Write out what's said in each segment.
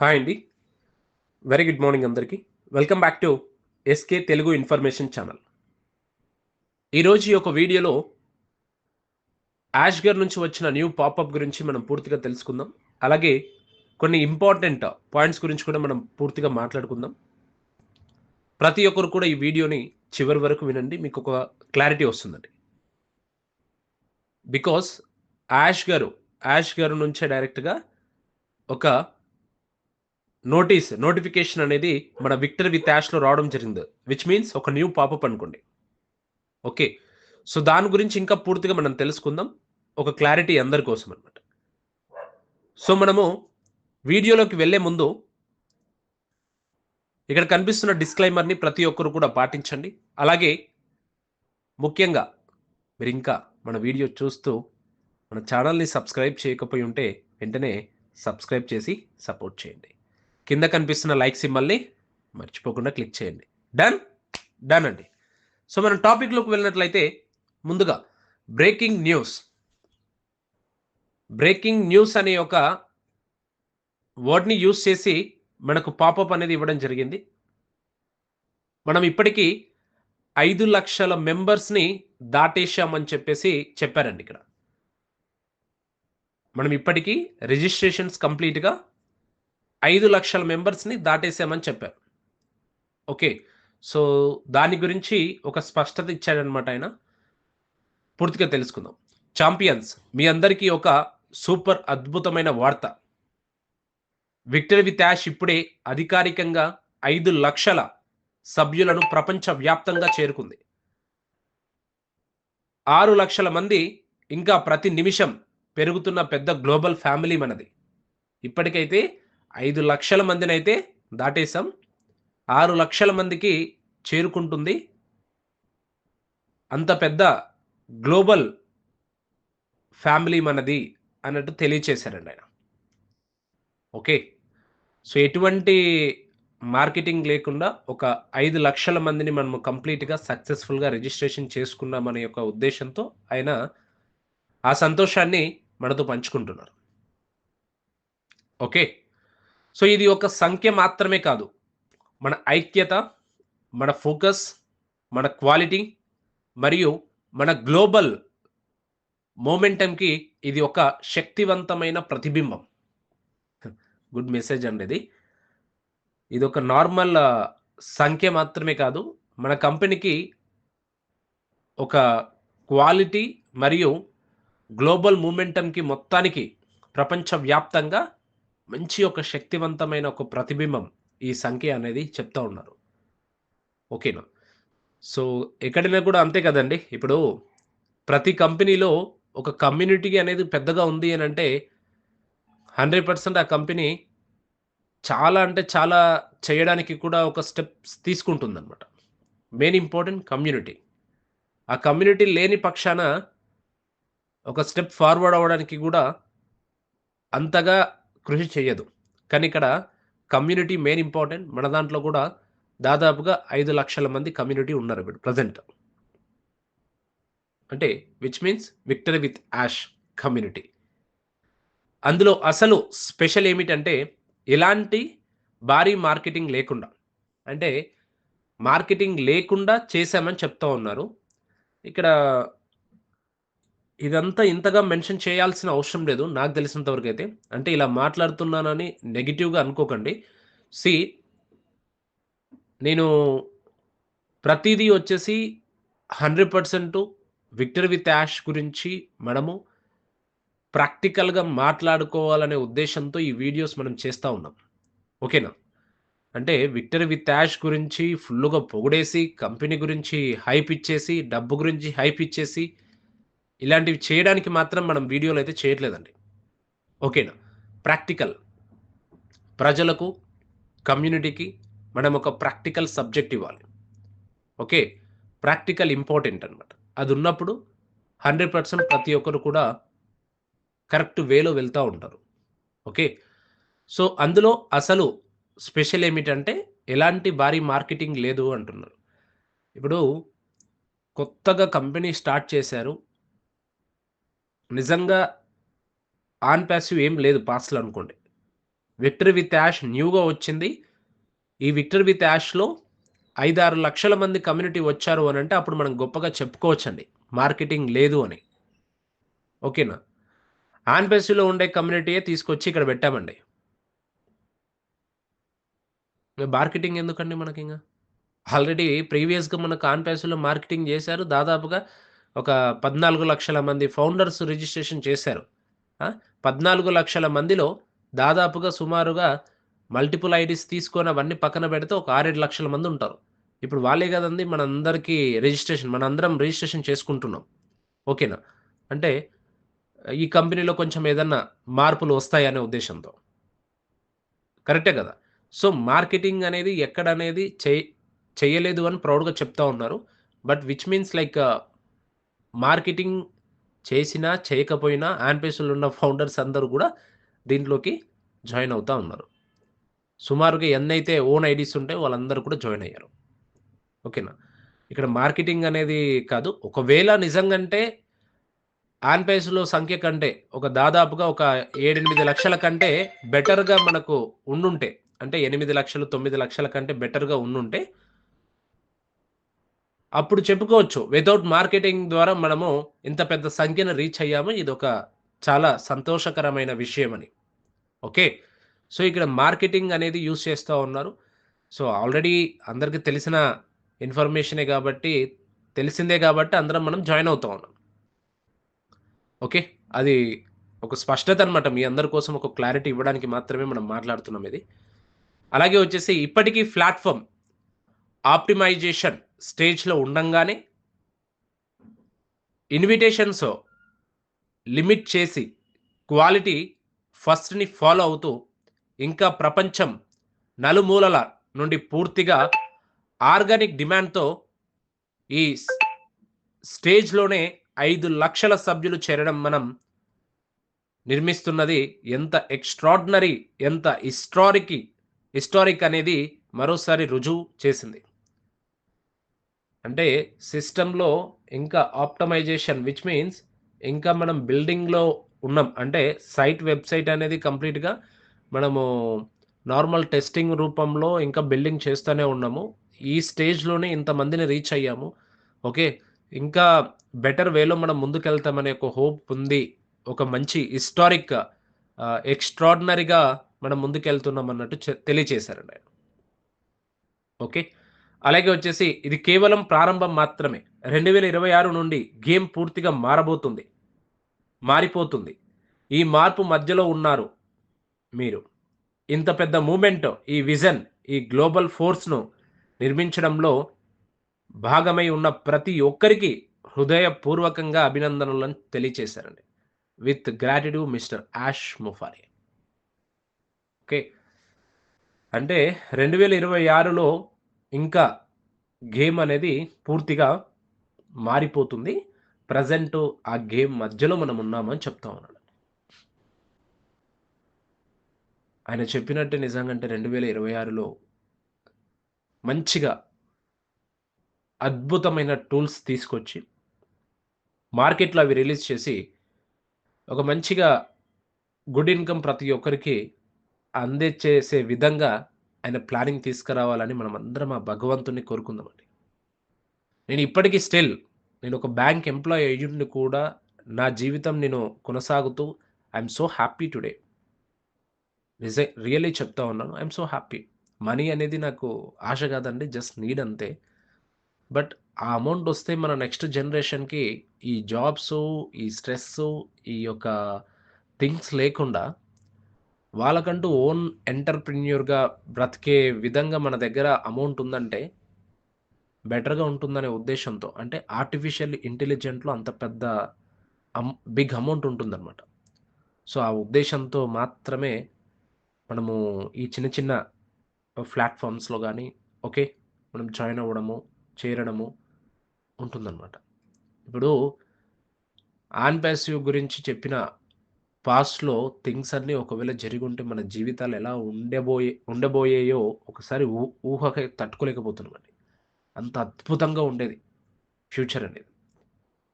Hi అండి. Very good morning అందరికీ. Welcome back to SK Telugu information channel ఈరోజు ఈ యొక్క వీడియోలో యాష్గర్ నుంచి వచ్చిన న్యూ పాపప్ గురించి మనం పూర్తిగా తెలుసుకుందాం. అలాగే కొన్ని ఇంపార్టెంట్ పాయింట్స్ గురించి కూడా మనం పూర్తిగా మాట్లాడుకుందాం. ప్రతి ఒక్కరు కూడా ఈ వీడియోని చివరి వరకు వినండి. మీకు ఒక క్లారిటీ వస్తుందండి. బికాస్ యాష్ గారు యాష్ గారు నుంచే డైరెక్ట్గా ఒక నోటీస్ నోటిఫికేషన్ అనేది మన విక్టర్ విత్ యాష్లో రావడం జరిగింది విచ్ మీన్స్ ఒక న్యూ పాపప్ అనుకోండి. ఓకే సో దాని గురించి ఇంకా పూర్తిగా మనం తెలుసుకుందాం. ఒక క్లారిటీ అందరి కోసం అనమాట సో మనము వీడియోలోకి వెళ్ళే ముందు ఇక్కడ కనిపిస్తున్న డిస్క్లైమర్ని ప్రతి ఒక్కరు కూడా పాటించండి. అలాగే ముఖ్యంగా మీరు ఇంకా మన వీడియో చూస్తూ మన ఛానల్ని సబ్స్క్రైబ్ చేయకపోయి ఉంటే వెంటనే సబ్స్క్రైబ్ చేసి సపోర్ట్ చేయండి. కింద కనిపిస్తున్న లైక్ సింబల్ని మర్చిపోకుండా క్లిక్ చేయండి. డన్ డన్ అండి. సో మనం టాపిక్లోకి వెళ్ళినట్లయితే ముందుగా బ్రేకింగ్ న్యూస్ బ్రేకింగ్ న్యూస్ అనే ఒక వర్డ్ని యూస్ చేసి మనకు పాపప్ అనేది ఇవ్వడం జరిగింది. మనం ఇప్పటికీ ఐదు లక్షల మెంబర్స్ని దాటేశామని చెప్పేసి చెప్పారండి ఇక్కడ. మనం ఇప్పటికీ రిజిస్ట్రేషన్స్ కంప్లీట్గా ఐదు లక్షల మెంబర్స్ని దాటేసామని చెప్పారు. ఓకే. సో దాని గురించి ఒక స్పష్టత ఇచ్చాడనమాట ఆయన. పూర్తిగా తెలుసుకుందాం. ఛాంపియన్స్ మీ అందరికీ ఒక సూపర్ అద్భుతమైన వార్త. విక్టరీ విత్ యాష్ ఇప్పుడే అధికారికంగా ఐదు లక్షల సభ్యులను ప్రపంచ వ్యాప్తంగా చేరుకుంది. ఆరు లక్షల మంది ఇంకా ప్రతి నిమిషం పెరుగుతున్న పెద్ద గ్లోబల్ ఫ్యామిలీ మనది. ఇప్పటికైతే ఐదు లక్షల మందిని అయితే దాటేశాం. ఆరు లక్షల మందికి చేరుకుంటుంది. అంత పెద్ద గ్లోబల్ ఫ్యామిలీ మనది అన్నట్టు తెలియచేశారండి ఆయన. ఓకే. సో ఎటువంటి మార్కెటింగ్ లేకుండా ఒక ఐదు లక్షల మందిని మనము కంప్లీట్గా సక్సెస్ఫుల్గా రిజిస్ట్రేషన్ చేసుకున్నామనే యొక్క ఉద్దేశంతో ఆయన ఆ సంతోషాన్ని మనతో పంచుకుంటున్నారు. ఓకే. సో ఇది ఒక సంఖ్య మాత్రమే కాదు. మన ఐక్యత మన ఫోకస్ మన క్వాలిటీ మరియు మన గ్లోబల్ మోమెంటంకి ఇది ఒక శక్తివంతమైన ప్రతిబింబం. గుడ్ మెసేజ్ అండి ఇది. ఇది ఒక నార్మల్ సంఖ్య మాత్రమే కాదు. మన కంపెనీకి ఒక క్వాలిటీ మరియు గ్లోబల్ మూమెంటంకి మొత్తానికి ప్రపంచవ్యాప్తంగా మంచి ఒక శక్తివంతమైన ఒక ప్రతిబింబం ఈ సంఖ్య అనేది చెప్తా ఉన్నారు. ఓకేనా? సో ఎక్కడైనా కూడా అంతే కదండి. ఇప్పుడు ప్రతి కంపెనీలో ఒక కమ్యూనిటీ అనేది పెద్దగా ఉంది అని అంటే హండ్రెడ్ పర్సెంట్ ఆ కంపెనీ చాలా అంటే చాలా చేయడానికి కూడా ఒక స్టెప్స్ తీసుకుంటుంది అనమాట మెయిన్ ఇంపార్టెంట్ కమ్యూనిటీ. ఆ కమ్యూనిటీ లేని పక్షాన ఒక స్టెప్ ఫార్వర్డ్ అవ్వడానికి కూడా అంతగా కృషి చేయదు. కానీ ఇక్కడ కమ్యూనిటీ మెయిన్ ఇంపార్టెంట్. మన దాంట్లో కూడా దాదాపుగా ఐదు లక్షల మంది కమ్యూనిటీ ఉన్నారు ఇప్పుడు ప్రజెంట్. అంటే which means victory with Ash community. అందులో అసలు స్పెషల్ ఏమిటంటే ఎలాంటి భారీ మార్కెటింగ్ లేకుండా. అంటే మార్కెటింగ్ లేకుండా చేశామని చెప్తా ఉన్నారు. ఇక్కడ ఇదంతా ఇంతగా మెన్షన్ చేయాల్సిన అవసరం లేదు నాకు తెలిసినంత వరకు అయితే. అంటే ఇలా మాట్లాడుతున్నానని నెగిటివ్గా అనుకోకండి. సి నేను ప్రతిదీ వచ్చేసి hundred percent victor with Ash గురించి మనము ప్రాక్టికల్గా మాట్లాడుకోవాలనే ఉద్దేశంతో ఈ వీడియోస్ మనం చేస్తూ ఉన్నాం. ఓకేనా? అంటే విక్టర్ విత్ యాష్ గురించి ఫుల్గా పొగిడేసి కంపెనీ గురించి హైప్ ఇచ్చేసి డబ్బు గురించి హైప్ ఇచ్చేసి ఇలాంటివి చేయడానికి మాత్రం మనం వీడియోలు అయితే చేయట్లేదండి. ఓకేనా? ప్రాక్టికల్. ప్రజలకు కమ్యూనిటీకి మనం ఒక ప్రాక్టికల్ సబ్జెక్ట్ ఇవ్వాలి. ఓకే? ప్రాక్టికల్ ఇంపార్టెంట్ అనమాట అది ఉన్నప్పుడు హండ్రెడ్ పర్సెంట్ ప్రతి ఒక్కరు కూడా కరెక్ట్ వేలో వెళ్తూ ఉంటారు. ఓకే? సో అందులో అసలు స్పెషల్ ఏమిటంటే ఎలాంటి భారీ మార్కెటింగ్ లేదు అంటున్నారు. ఇప్పుడు కొత్తగా కంపెనీ స్టార్ట్ చేశారు. నిజంగా ఆన్ ప్యాసివ్ ఏం లేదు పాస్లో అనుకోండి. విక్టర్ విత్ యాష్ న్యూగా వచ్చింది. ఈ విక్టర్ విత్ యాష్లో ఐదారు లక్షల మంది కమ్యూనిటీ వచ్చారు అని అంటే అప్పుడు మనం గొప్పగా చెప్పుకోవచ్చండి. మార్కెటింగ్ లేదు అని. ఓకేనా ఆన్ ప్యాసివ్లో ఉండే కమ్యూనిటీయే తీసుకొచ్చి ఇక్కడ పెట్టామండి. మార్కెటింగ్ ఎందుకండి మనకి ఇంకా ఆల్రెడీ ప్రీవియస్గా మనకు ఆన్పేసీలో మార్కెటింగ్ చేశారు. దాదాపుగా ఒక పద్నాలుగు లక్షల మంది ఫౌండర్స్ రిజిస్ట్రేషన్ చేశారు. పద్నాలుగు లక్షల మందిలో దాదాపుగా సుమారుగా మల్టిపుల్ ఐడీస్ తీసుకొని అవన్నీ పక్కన పెడితే ఒక ఆరేడు లక్షల మంది ఉంటారు. ఇప్పుడు వాళ్ళే కదండి మనందరికీ రిజిస్ట్రేషన్ మనందరం రిజిస్ట్రేషన్ చేసుకుంటున్నాం. ఓకేనా? అంటే ఈ కంపెనీలో కొంచెం ఏదన్నా మార్పులు వస్తాయనే ఉద్దేశంతో. కరెక్టే కదా? సో మార్కెటింగ్ అనేది ఎక్కడ అనేది చేయలేదు అని ప్రౌడ్గా చెప్తా ఉన్నారు. But which means like marketing చేసినా చేయకపోయినా ఆన్పేసులు ఉన్న ఫౌండర్స్ అందరూ కూడా దీంట్లోకి జాయిన్ అవుతూ ఉన్నారు. సుమారుగా ఎన్నైతే ఓన్ ఐడీస్ ఉంటే వాళ్ళందరూ కూడా జాయిన్ అయ్యారు. ఓకేనా? ఇక్కడ మార్కెటింగ్ అనేది కాదు. ఒకవేళ నిజంగంటే ఆన్పేస్లో సంఖ్య కంటే ఒక దాదాపుగా ఒక ఏడెనిమిది లక్షల కంటే బెటర్గా మనకు ఉండుంటే అంటే ఎనిమిది లక్షలు తొమ్మిది లక్షల కంటే బెటర్గా ఉండుంటే అప్పుడు చెప్పుకోవచ్చు. వితౌట్ మార్కెటింగ్ ద్వారా మనము ఇంత పెద్ద సంఖ్యను రీచ్ అయ్యాము. ఇది ఒక చాలా సంతోషకరమైన విషయం అని. ఓకే సో ఇక్కడ మార్కెటింగ్ అనేది యూస్ చేస్తూ ఉన్నారు. సో ఆల్రెడీ అందరికీ తెలిసిన ఇన్ఫర్మేషనే కాబట్టి తెలిసిందే కాబట్టి అందరం మనం జాయిన్ అవుతా ఉన్నాం. ఓకే అది ఒక స్పష్టత అనమాట మీ అందరి కోసం ఒక క్లారిటీ ఇవ్వడానికి మాత్రమే మనం మాట్లాడుతున్నాం ఇది. అలాగే వచ్చేసి ఇప్పటికీ ప్లాట్ఫామ్ ఆప్టిమైజేషన్ స్టేజ్లో ఉండంగానే ఇన్విటేషన్స్ లిమిట్ చేసి క్వాలిటీ ఫస్ట్ని ఫాలో అవుతూ ఇంకా ప్రపంచం నలుమూలల నుండి పూర్తిగా ఆర్గానిక్ డిమాండ్తో ఈ స్టేజ్లోనే ఐదు లక్షల సభ్యులు చేరడం మనం నిర్మిస్తున్నది ఎంత ఎక్స్ట్రాడినరీ ఎంత హిస్టారిక్ హిస్టారిక్ అనేది మరోసారి రుజువు చేసింది. అంటే సిస్టంలో ఇంకా ఆప్టమైజేషన్ విచ్ మీన్స్ ఇంకా మనం బిల్డింగ్లో ఉన్నాం. అంటే సైట్ వెబ్సైట్ అనేది కంప్లీట్గా మనము నార్మల్ టెస్టింగ్ రూపంలో ఇంకా బిల్డింగ్ చేస్తూనే ఉన్నాము. ఈ స్టేజ్లోనే ఇంతమందిని రీచ్ అయ్యాము. ఓకే? ఇంకా బెటర్ వేలో మనం ముందుకెళ్తామనే ఒక హోప్ ఉంది. ఒక మంచి హిస్టారిక్ ఎక్స్ట్రాడినరీగా మనం ముందుకెళ్తున్నాం అన్నట్టు తెలియచేశారు నేను ఓకే? అలాగే వచ్చేసి ఇది కేవలం ప్రారంభం మాత్రమే. రెండు వేల ఇరవై ఆరు నుండి గేమ్ పూర్తిగా మారబోతుంది. మారిపోతుంది. ఈ మార్పు మధ్యలో ఉన్నారు మీరు. ఇంత పెద్ద మూమెంట్ ఈ విజన్ ఈ గ్లోబల్ ఫోర్స్ను నిర్మించడంలో భాగమై ఉన్న ప్రతి ఒక్కరికి హృదయపూర్వకంగా అభినందనలను తెలియచేశారండి. విత్ గ్రాటిట్యూడ్ మిస్టర్ యాష్ ముఫారి. ఓకే. అంటే రెండు వేల ఇరవై ఆరులో ఇంకా గేమ్ అనేది పూర్తిగా మారిపోతుంది. ప్రజెంట్ ఆ గేమ్ మధ్యలో మనం ఉన్నామని చెప్తా ఉన్నాడు. ఆయన చెప్పినట్టు నిజంగా అంటే రెండు వేల ఇరవై ఆరులో మంచిగా అద్భుతమైన టూల్స్ తీసుకొచ్చి మార్కెట్లో అవి రిలీజ్ చేసి ఒక మంచిగా గుడ్ ఇన్కమ్ ప్రతి ఒక్కరికి అందజేసే విధంగా ఆయన ప్లానింగ్ తీసుకురావాలని మనం అందరం ఆ భగవంతుని కోరుకుందామండి. నేను ఇప్పటికీ స్టిల్ నేను ఒక బ్యాంక్ ఎంప్లాయీ ఏజెంట్ని కూడా నా జీవితం నేను కొనసాగుతూ ఐఎమ్ సో హ్యాపీ టుడే. నిజ రియల్లీ చెప్తా ఉన్నాను ఐఎమ్ సో హ్యాపీ. మనీ అనేది నాకు ఆశ కాదండి జస్ట్ నీడ్ అంతే. బట్ ఆ అమౌంట్ వస్తే మన నెక్స్ట్ జనరేషన్కి ఈ జాబ్స్ ఈ స్ట్రెస్ ఈ యొక్క థింగ్స్ లేకుండా వాళ్ళకంటూ ఓన్ ఎంటర్ప్రెన్యూర్గా బ్రతికే విధంగా మన దగ్గర అమౌంట్ ఉందంటే బెటర్గా ఉంటుందనే ఉద్దేశంతో అంటే ఆర్టిఫిషియల్ ఇంటెలిజెంట్లో అంత పెద్ద అమ్ బిగ్ అమౌంట్ ఉంటుందన్నమాట. సో ఆ ఉద్దేశంతో మాత్రమే మనము ఈ చిన్న చిన్న ప్లాట్ఫామ్స్లో కానీ ఓకే మనం జాయిన్ అవ్వడము చేరడము ఉంటుందన్నమాట. ఇప్పుడు ఆన్ ప్యాసివ్ గురించి చెప్పిన పాస్ట్లో థింగ్స్ అన్నీ ఒకవేళ జరిగి ఉంటే మన జీవితాలు ఎలా ఉండబోయే ఉండబోయేయో ఒకసారి ఊహ తట్టుకోలేకపోతున్నామండి. అంత అద్భుతంగా ఉండేది ఫ్యూచర్ అనేది.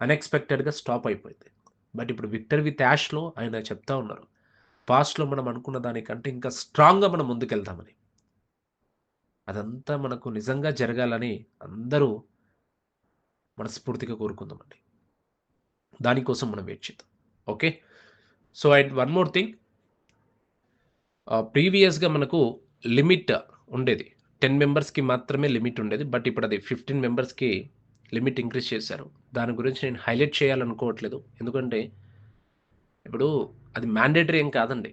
అన్ఎక్స్పెక్టెడ్గా స్టాప్ అయిపోయింది. బట్ ఇప్పుడు విక్టర్ విత్ యాష్లో ఆయన చెప్తా ఉన్నారు. పాస్ట్లో మనం అనుకున్న దానికంటే ఇంకా స్ట్రాంగ్గా మనం ముందుకెళ్తామని. అదంతా మనకు నిజంగా జరగాలని అందరూ మనస్ఫూర్తిగా కోరుకుందామండి. దానికోసం మనం వెయిట్ చేద్దాం. Okay? So and one more thing ప్రీవియస్గా మనకు లిమిట్ ఉండేది. టెన్ మెంబర్స్కి మాత్రమే లిమిట్ ఉండేది. బట్ ఇప్పుడు అది ఫిఫ్టీన్ మెంబర్స్కి లిమిట్ ఇంక్రీజ్ చేశారు. దాని గురించి నేను హైలైట్ చేయాలనుకోవట్లేదు. ఎందుకంటే ఇప్పుడు అది మ్యాండేటరీ ఏం కాదండి.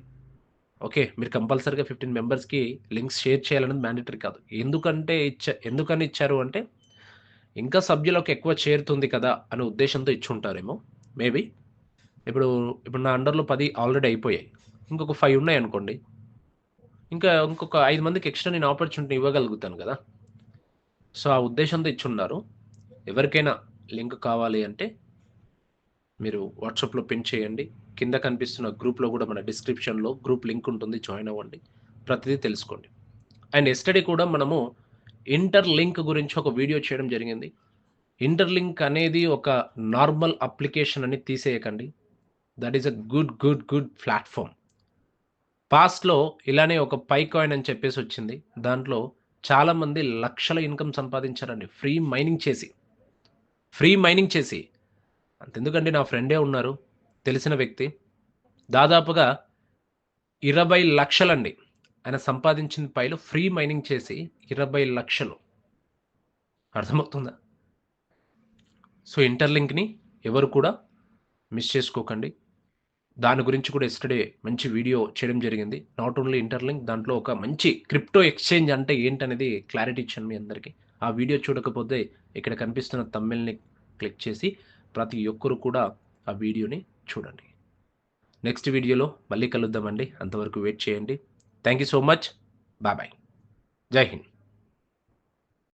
ఓకే మీరు కంపల్సరీగా ఫిఫ్టీన్ మెంబర్స్కి లింక్స్ షేర్ చేయాలన్నది మ్యాండేటరీ కాదు. ఎందుకంటే ఇచ్చా ఎందుకని ఇచ్చారు అంటే ఇంకా సభ్యులకు ఎక్కువ చేరుతుంది కదా అనే ఉద్దేశంతో ఇచ్చుంటారేమో మేబీ ఇప్పుడు ఇప్పుడు నా అండర్లో పది ఆల్రెడీ అయిపోయాయి. ఇంకొక ఫైవ్ ఉన్నాయి అనుకోండి ఇంకా ఇంకొక ఐదు మందికి ఎక్స్ట్రా నేను ఆపర్చునిటీ ఇవ్వగలుగుతాను కదా. సో ఆ ఉద్దేశంతో ఇచ్చున్నారు. ఎవరికైనా లింక్ కావాలి అంటే మీరు వాట్సాప్లో పిన్ చేయండి. కింద కనిపిస్తున్న గ్రూప్లో కూడా మన డిస్క్రిప్షన్లో గ్రూప్ లింక్ ఉంటుంది. జాయిన్ అవ్వండి. ప్రతిదీ తెలుసుకోండి. అండ్ ఎస్టడీ కూడా మనము ఇంటర్ లింక్ గురించి ఒక వీడియో చేయడం జరిగింది. ఇంటర్ లింక్ అనేది ఒక నార్మల్ అప్లికేషన్ అని తీసేయకండి. That is a good good good platform పాస్ట్లో ఇలానే ఒక పై కాయిన్ అని చెప్పేసి వచ్చింది. దాంట్లో చాలామంది లక్షల ఇన్కమ్ సంపాదించారండి. ఫ్రీ మైనింగ్ చేసి. ఫ్రీ మైనింగ్ చేసి. అంతెందుకండి నా ఫ్రెండే ఉన్నారు. తెలిసిన వ్యక్తి. దాదాపుగా ఇరవై లక్షలండి. ఆయన సంపాదించిన పైలు ఫ్రీ మైనింగ్ చేసి ఇరవై లక్షలు. అర్థమవుతుందా? సో ఇంటర్లింక్ని ఎవరు కూడా మిస్ చేసుకోకండి. దాని గురించి కూడా ఎస్టర్డే మంచి వీడియో చేయడం జరిగింది. నాట్ ఓన్లీ ఇంటర్లింక్ దాంట్లో ఒక మంచి క్రిప్టో ఎక్స్చేంజ్ అంటే ఏంటనేది క్లారిటీ ఇచ్చాను మీ అందరికీ. ఆ వీడియో చూడకపోతే ఇక్కడ కనిపిస్తున్న తమ్మిల్ని క్లిక్ చేసి ప్రతి ఒక్కరు కూడా ఆ వీడియోని చూడండి. నెక్స్ట్ వీడియోలో మళ్ళీ కలుద్దామండి. అంతవరకు వెయిట్ చేయండి. Thank you so much bye bye జై హింద్